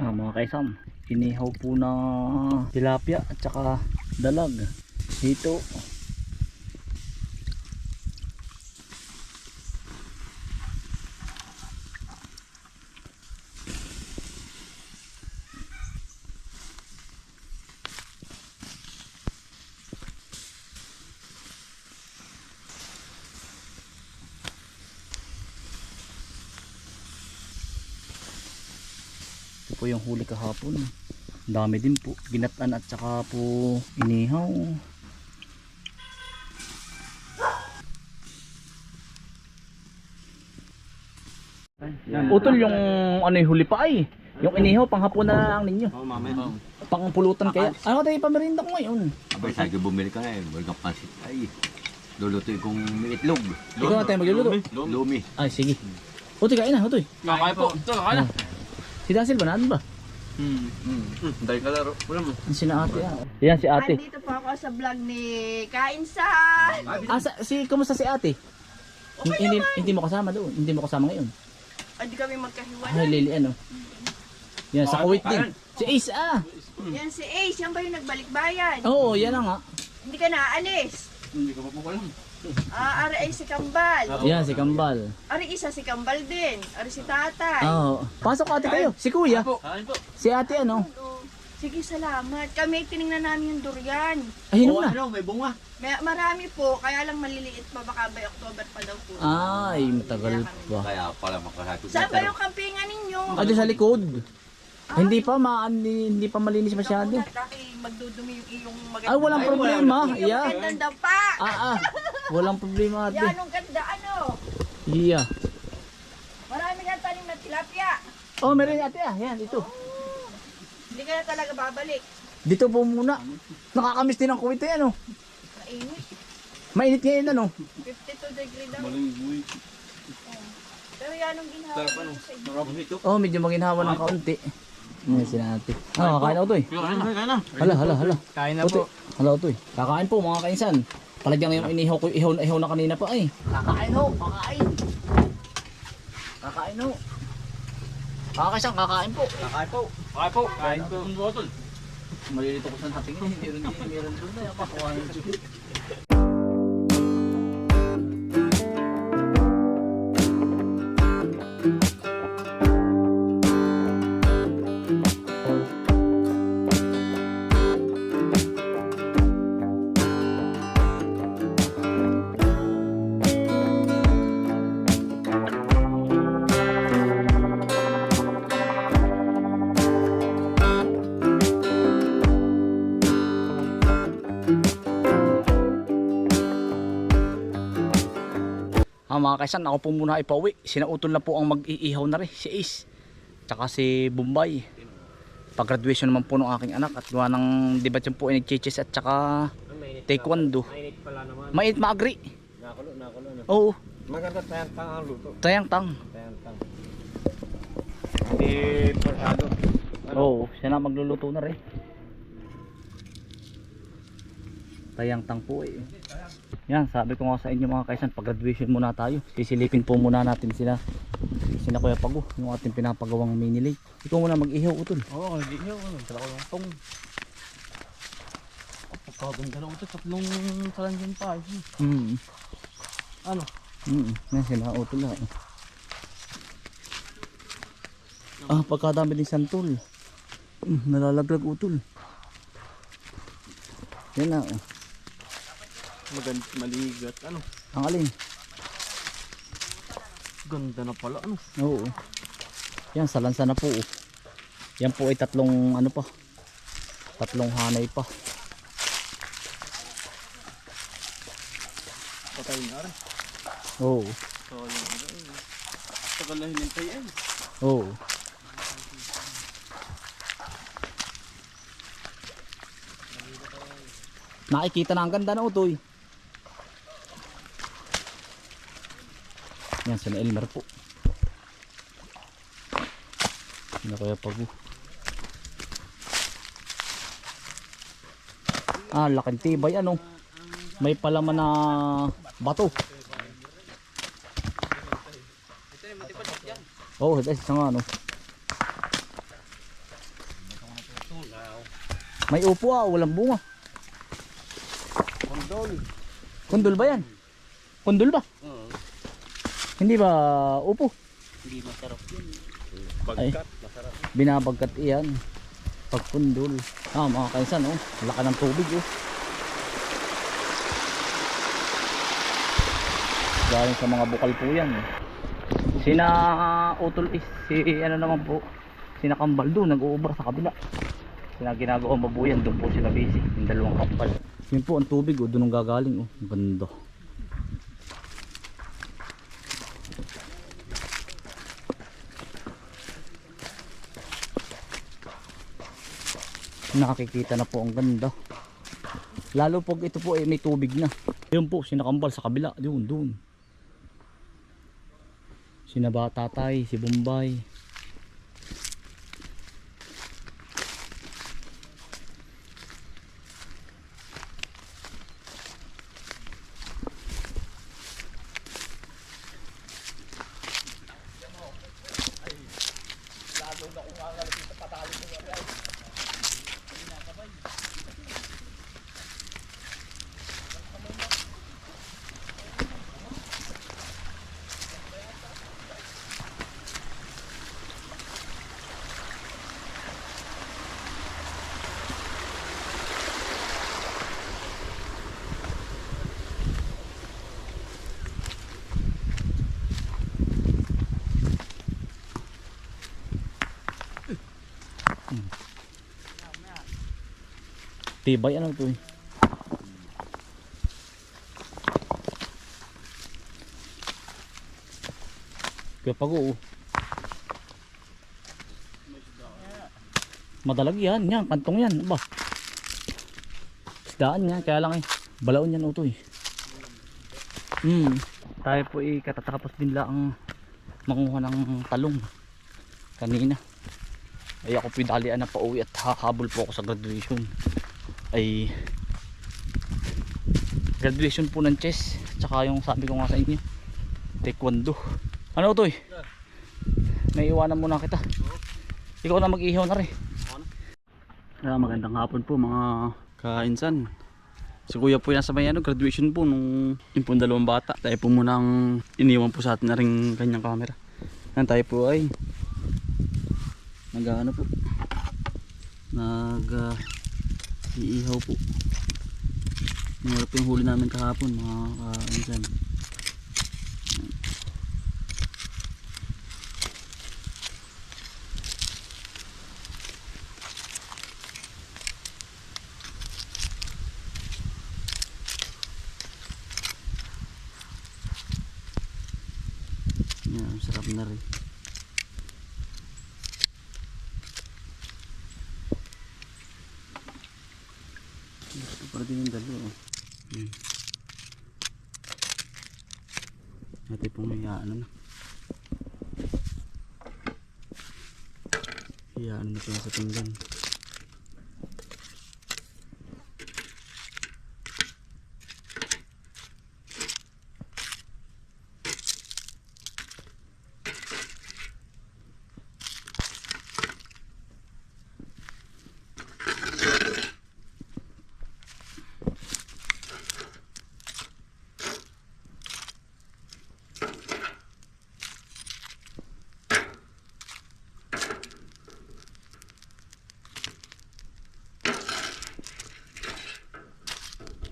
Ah, mga kaisam, inihaw po na tilapia at saka dalag. Dito. Ito po yung huli kahapon. Ang dami din po. Ginatan at saka po inihaw. Utol yung ano yung huli pa ay. Yung inihaw panghapon na lang ninyo. Oo, mamaya. Pangpulutan kaya. Ano tayo pamerinda ko ngayon? Abay, ko bumili ka na eh. Bumili ka pansit. Ay, lulutuin kong may itlog. Ikaw na tayo magluluto. Lumi. Ay sige. Utoy kain na, utoy. Kakain po. Ito, kakain na. Si Dasil ba naan ba? Hmm. Hmm. Dahil ka laro. Wala mo. Yan si na ate. ah. Yan si ate. Andito po ako sa vlog ni Kainsan. Ah, sa, si, kumusta si ate? hindi, hindi mo kasama doon. Hindi mo kasama ngayon. Hindi kami Ay, magkahiwalay. Lili, ano? Yan, sa Kuwait din. Si Ace, ah. Yan si Ace, yan ba yung nagbalik bayan? Oo, yan na nga. Hindi ka naalis. Hindi ka pa po alam. Ah, ari ay si Kambal. Yan, si Kambal. Ari isa si Kambal din. Ari si Tatay. Oo. Pasok ate kayo. Si Kuya. Kain po. Si ate, ano? Oo. Sige, salamat. Kami tiningnan namin yung durian. Ay, hinom na. ano, may bunga. May, marami po, kaya lang maliliit pa. Baka by October pa daw po. Ay, matagal pa. Kaya pala makasabi. Saan ba yung kampingan ninyo? Ah, doon sa likod. Hindi pa, ma hindi, hindi pa malinis masyado. Dahil magdudumi yung iyong maganda. Ay, walang problema. Yung Yeah. magandang dampa. Ah, ah. Walang problema ate. Yan, ang ganda ano. Yeah. Marami kang tanim na tilapia. Oh, meron ate ah. Yan, ito. Hindi ka na talaga babalik. Dito po muna. Nakakamiss din ang Kuwait eh, ano. Mainit. Mainit ngayon, ano. 52 degree daw. Malinggoy. Pero yan ang ginawa Sarap ano. Sarap nito. Oh, medyo maginhawa ng kaunti. Yan, si ate. Ah, kakain ako to eh. Kain na, kain na. Hala, hala, hala. Kain Utoy. Hala, utoy. Kakain po mga kainsan. Talagang yung inihaw ko, ihaw na ihaw na kanina pa ay. Kakain ho, kakain. Kakain ho. Kakaisan, kakain po. Kakain po. Kakain po. Kain po. Ang botol. Malilito ko sa tingin, meron din, meron doon na. Pakuha ng tubig. Ah, mga kaisan, ako po muna ipauwi. Sinautol na po ang mag-iihaw na rin, si Ace. Tsaka si Bombay. Pag-graduation naman po ng aking anak at gawa ng di ba dyan po nag-chess at tsaka taekwondo. Mainit pala naman. Mainit maagri. Nakulo, nakulo. Oo, Maganda tayang tang ang luto. tayang tang. Tayang tang. Hindi portado. Oo, siya na magluluto na rin. Tayang tang po eh. Yan, sabi ko nga sa inyo mga kaisan, pag-graduation muna tayo. Sisilipin po muna natin sila. Sina Kuya Pago, yung ating pinapagawang mini lake. Ikaw muna mag-ihaw utol. Oo, hindi nyo. Dala ko lang tong. Oh, pagkaganda na ito. Tatlong talanggin pa. eh. Mm. Ano? Mm. Yan sila utol na. Ah, pagkadami din santol. Mm, nalalaglag utol. Yan na. oh. Maganda, maligat. Ano? Ang alin. Ganda na pala. Ano? Oo. Yan, salansa na po. oh. Yan po ay tatlong ano pa. Tatlong hanay pa. Patay na rin. Oo. So, yun. Tagal na hinintay eh. Oo. Nakikita na ang ganda na utoy. Yan, sa Elmer po. Ano kaya pago? Ah, laking tibay ano. May palaman na bato. Oh, ito nga ano. May upo ah, walang bunga. Kondol. Kundol ba yan? Kundol ba? Hindi ba upo? Hindi masarap yun. Bagkat, masarap. Binabagkat iyan. Pag kundol. Ah, mga kainsan oh. Laka ng tubig oh. Galing sa mga bukal po yan. eh. Sina utol is si ano naman po. Sina kambal doon nag-uubra sa kabila. Sina ginagawa mabuyan doon po sila busy. Yung dalawang kambal. Yun po ang tubig oh. Doon ang gagaling oh. Ganda. Nakikita na po ang ganda. Lalo pag ito po ay may tubig na. Yun po sinakambal sa kabila. Yun dun. Sinaba tatay si Bombay tibay ano to eh? Kaya pag oo madalag yan yan kantong yan ba isdaan yan kaya lang eh. Balaon yan uto eh hmm tayo po eh katatapos din lang manguha ng talong. Kanina. Ay ako po dalian na pauwi at hahabol po ako sa graduation ay graduation po ng chess tsaka yung sabi ko nga sa inyo taekwondo. Ano to eh naiiwanan muna kita. Ikaw na mag-ihaw na rin. Ah, magandang hapon po mga kainsan. Si kuya po yan sa may ano, graduation po nung yung pong dalawang bata. Tayo po muna ang iniwan po sa atin na rin kanyang camera. Yan tayo po ay nag ano po? Nag uh, iihaw po. Mayroon po yung huli namin kahapon mga yan sarap na rin Gusto pa din yung dalo. Oh. Hmm. Ito pong may ano na. Iyaan na sa pinggan.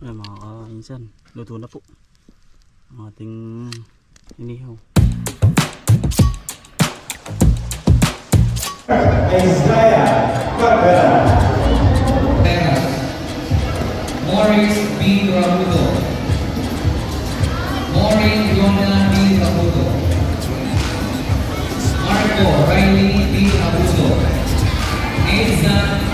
Ay mga kainsan, luto na po. Ang ating inihaw. Morris B. Rapudo. Maureen Yona B. Rapudo. Marco Riley B. Rapudo. Nathan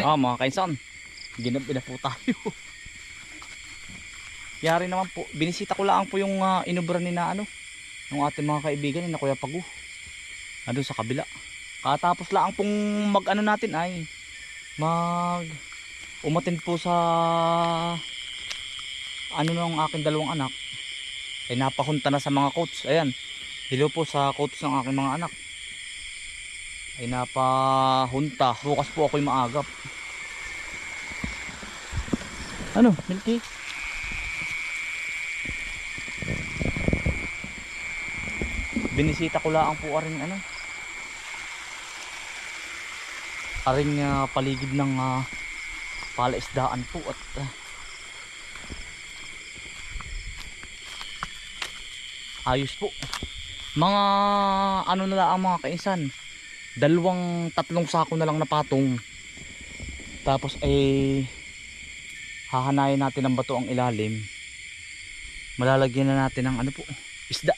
Ah, mga kainsan, ginabi na po tayo. Yari naman po, binisita ko lang po yung uh, inubra ni na ano, ng ating mga kaibigan ni na Kuya Pagu. Ano sa kabila. Katapos lang pong mag ano natin ay mag umatin po sa ano ng aking dalawang anak ay napahunta na sa mga coach. Ayan, hello po sa coach ng aking mga anak. Ay napahunta. Bukas po ako'y maagap. Ano, Milky? Binisita ko lang po aring ano. Aring ah, paligid ng uh, palaisdaan po at ah, ayos po. Mga ano na lang ang mga kainsan. Dalawang tatlong sako na lang na patong. Tapos ay hahanayin natin ng bato ang ilalim. Malalagyan na natin ng ano po, isda.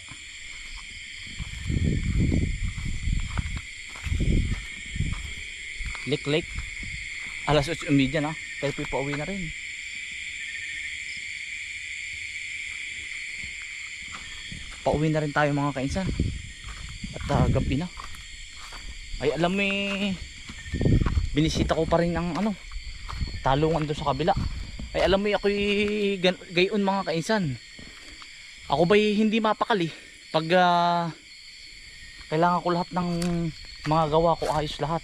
Lik lik. Alas 8.30 na. Tayo po pauwi na rin. Pauwi na rin tayo mga kainsan. At uh, gabi na. Ay alam mo eh, binisita ko pa rin ang ano, talungan doon sa kabila. Ay alam mo eh, ako'y gan- gayon mga kainsan. Ako ba'y hindi mapakali pag ah, kailangan ko lahat ng mga gawa ko ayos lahat.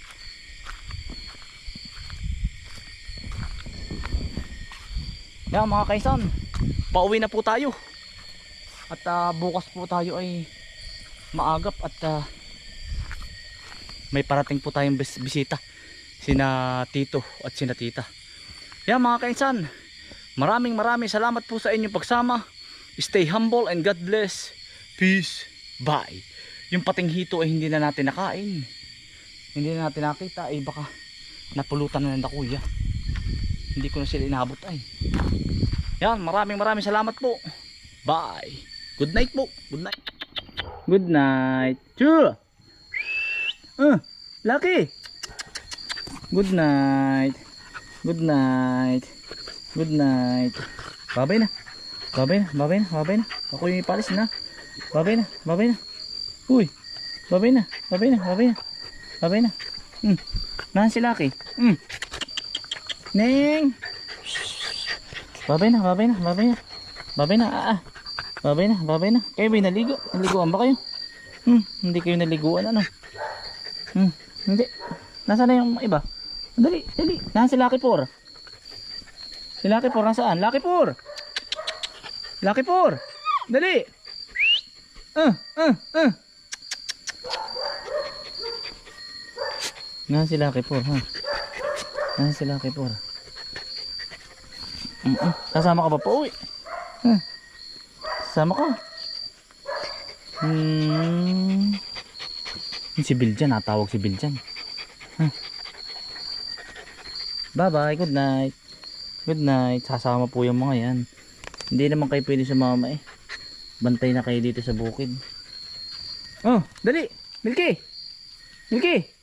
Yan mga kaisan, pauwi na po tayo. At ah, bukas po tayo ay maagap at ah, may parating po tayong bis- bisita. Sina tito at sina tita. Yan mga kaisan, maraming maraming salamat po sa inyong pagsama. Stay humble and God bless. Peace. Bye. Yung pating hito ay hindi na natin nakain. Hindi na natin nakita ay baka napulutan na ng kuya. Hindi ko na sila inabot ay. Yan, maraming maraming salamat po. Bye. Good night po. Good night. Good night. Choo. Uh, Lucky. Good night. Good night. Good night. Babay na. Babay na, babay na, babay na. Ako yung ipalis na. Babay na, babay na. Uy. Babay na, babay na, babay na. Babay na. Hmm. Nahan si Lucky. Hmm. Neng. Babay na, babay na, babay na. Babay na, ah, ah. Babay na, babay na. Kayo ba'y naligo? Naliguan ba kayo? Hmm, hindi kayo naliguan, ano? Hmm, hindi. Nasaan na yung iba? Dali, dali. Nasaan si Lucky Four? Si Lucky Four nasaan? Lucky Four! Lucky Four! Dali! Uh, uh, uh. Nasaan si Lucky Four, ha? Nasaan si Lucky Four? Mm -mm. Kasama ka ba po uwi? Huh. Kasama ka? Hmm. Si Biljan, natawag si Biljan. Huh. Bye bye, good night. Good night. Sasama po yung mga yan. Hindi naman kayo pwede sumama eh. Bantay na kayo dito sa bukid. Oh, dali. Milky. Milky.